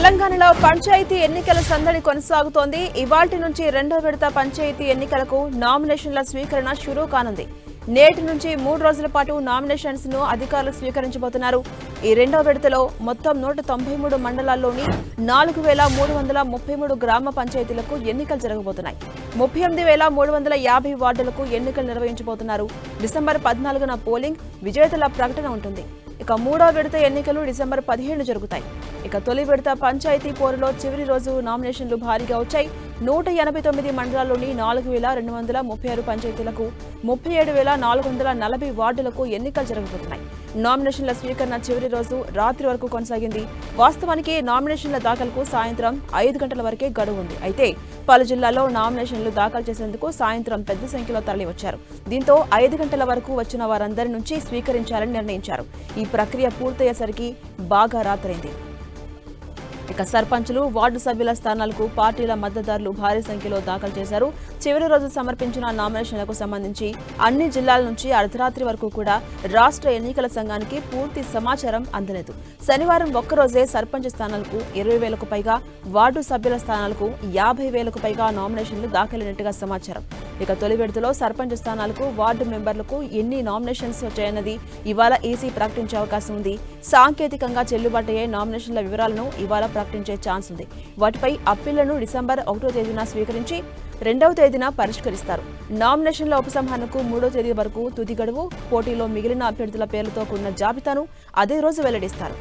తెలంగాణలో పంచాయతీ ఎన్నికల సందడి కొనసాగుతోంది. ఇవాటి నుంచి రెండో విడత పంచాయతీ ఎన్నికలకు నామినేషన్ల స్వీకరణ షురూ కానుంది. నేటి నుంచి మూడు రోజుల పాటు నామినేషన్స్ను అధికారులు స్వీకరించబోతున్నారు. ఈ రెండో విడతలో మొత్తం నూట తొంభై మూడు మండలాల్లోని నాలుగు వేల మూడు వందల ముప్పై మూడు గ్రామ పంచాయతీలకు ఎన్నికలు జరగబోతున్నాయి. ముప్పై ఎనిమిది వేల మూడు వందల యాభై వార్డులకు ఎన్నికలు నిర్వహించబోతున్నారు. డిసెంబర్ పద్నాలుగున పోలింగ్ విజేతల ప్రకటన ఉంటుంది. ఇక మూడో విడత ఎన్నికలు డిసెంబర్ పదిహేను జరుగుతాయి. ఇక తొలి విడత పంచాయతీ పోరులో చివరి రోజు నామినేషన్లు భారీగా వచ్చాయి. నూట ఎనభై తొమ్మిది మండలాల్లోని నాలుగు వేల రెండు వందల ముప్పై ఆరు పంచాయతీలకు ముప్పై ఏడు వేల నాలుగు వందల నలభై వార్డులకు ఎన్నికలు జరగబోతున్నాయి. నామినేషన్ల స్వీకరణ చివరి రోజు రాత్రి వరకు కొనసాగింది. వాస్తవానికి నామినేషన్ల దాఖలకు సాయంత్రం ఐదు గంటల వరకే గడువు ఉంది. అయితే పలు జిల్లాల్లో నామినేషన్లు దాఖలు చేసేందుకు సాయంత్రం పెద్ద సంఖ్యలో తరలివచ్చారు. దీంతో ఐదు గంటల వరకు వచ్చిన వారందరి నుంచి స్వీకరించాలని నిర్ణయించారు. ఈ ప్రక్రియ పూర్తయ్యేసరికి బాగా రాత్రైంది. ఇక సర్పంచులు వార్డు సభ్యుల స్థానాలకు పార్టీల మద్దతుదారులు భారీ సంఖ్యలో దాఖలు చేశారు. చివరి రోజు సమర్పించిన నామినేషన్లకు సంబంధించి అన్ని జిల్లాల నుంచి అర్ధరాత్రి వరకు కూడా రాష్ట్ర ఎన్నికల సంఘానికి పూర్తి సమాచారం అందలేదు. శనివారం ఒక్కరోజే సర్పంచ్ స్థానాలకు ఇరవై వేలకు పైగా వార్డు సభ్యుల స్థానాలకు యాభై వేలకు పైగా నామినేషన్లు దాఖలైనట్టుగా సమాచారం. ఇక తొలి విడతలో సర్పంచ్ స్థానాలకు వార్డు మెంబర్లకు ఎన్ని నామినేషన్స్ వచ్చాయన్నది ఇవాళ ఈసీ ప్రకటించే అవకాశం ఉంది. సాంకేతికంగా చెల్లుబాటు అయ్యే నామినేషన్ల వివరాలను ఇవాళ ప్రకటించే ఛాన్స్ ఉంది. వాటిపై అప్పీళ్ళను డిసెంబర్ ఒకటో తేదీన స్వీకరించి రెండవ తేదీన పరిష్కరిస్తారు. నామినేషన్ల ఉపసంహరణకు మూడో తేదీ వరకు తుది గడువు పోటీలో మిగిలిన అభ్యర్థుల పేర్లతో కూడిన జాబితాను అదే రోజు వెల్లడిస్తారు.